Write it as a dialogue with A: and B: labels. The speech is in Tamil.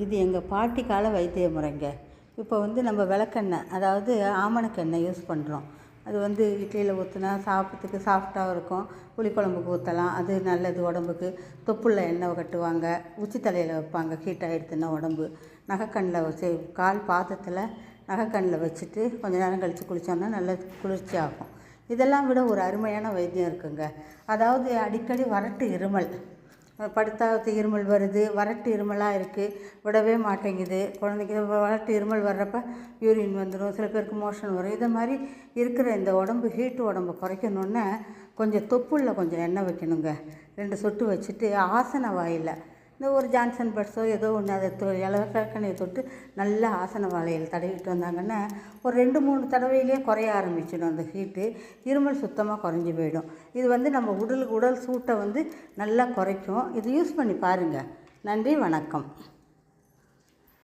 A: இது எங்கள் பாட்டி கால வைத்திய முறைங்க. இப்போ வந்து நம்ம விளக்கெண்ணெய் அதாவது ஆமணக்கெண்ணெய் யூஸ் பண்ணுறோம் அது வந்து இட்லியில் ஊற்றினா சாப்பிட்றதுக்கு சாஃப்டாகவும் இருக்கும். புளிக்குழம்புக்கு ஊற்றலாம் அது நல்லது உடம்புக்கு. தொப்புளில் எண்ணெய் கட்டுவாங்க. உச்சி தலையில் வைப்பாங்க. ஹீட் ஆகிடுதுன்னா உடம்பு. நகைக்கண்ணில் வச்சு கால் பாதத்தில் நகைக்கண்ணில் வச்சுட்டு கொஞ்ச நேரம் கழித்து குளித்தோம்னா நல்ல குளிர்ச்சி ஆகும். இதெல்லாம் விட ஒரு அருமையான வைத்தியம் இருக்குங்க. அதாவது அடிக்கடி வறட்டு இருமல். படுத்தா இருமல் வருது வறட்டு இருமலாக இருக்குது விடவே மாட்டேங்குது. குழந்தைக்கு வறட்டு இருமல் வர்றப்ப யூரின் வந்துடும் சில பேருக்கு மோஷன் வரும். இதை மாதிரி இருக்கிற இந்த உடம்பு ஹீட்டு உடம்பு குறைக்கணுன்னா கொஞ்சம் தொப்புளில் கொஞ்சம் எண்ணெய் வைக்கணுங்க. ரெண்டு சொட்டு வச்சுட்டு ஆசன வாயில் இந்த ஒரு ஜான்சன் பட்ஸோ ஏதோ ஒன்று அதை தொ இலக்கணையை தொட்டு நல்லா ஆசன வாழையில் தடவிட்டு வந்தாங்கன்னா ஒரு ரெண்டு மூணு தடவையிலே குறைய ஆரம்பிச்சிடும் அந்த ஹீட்டு. இருமல் சுத்தமாக குறைஞ்சி போயிடும். இது வந்து நம்ம உடலுக்கு உடல் சூட்டை வந்து நல்லா குறைக்கும். இது யூஸ் பண்ணி பாருங்கள் நன்றி வணக்கம்.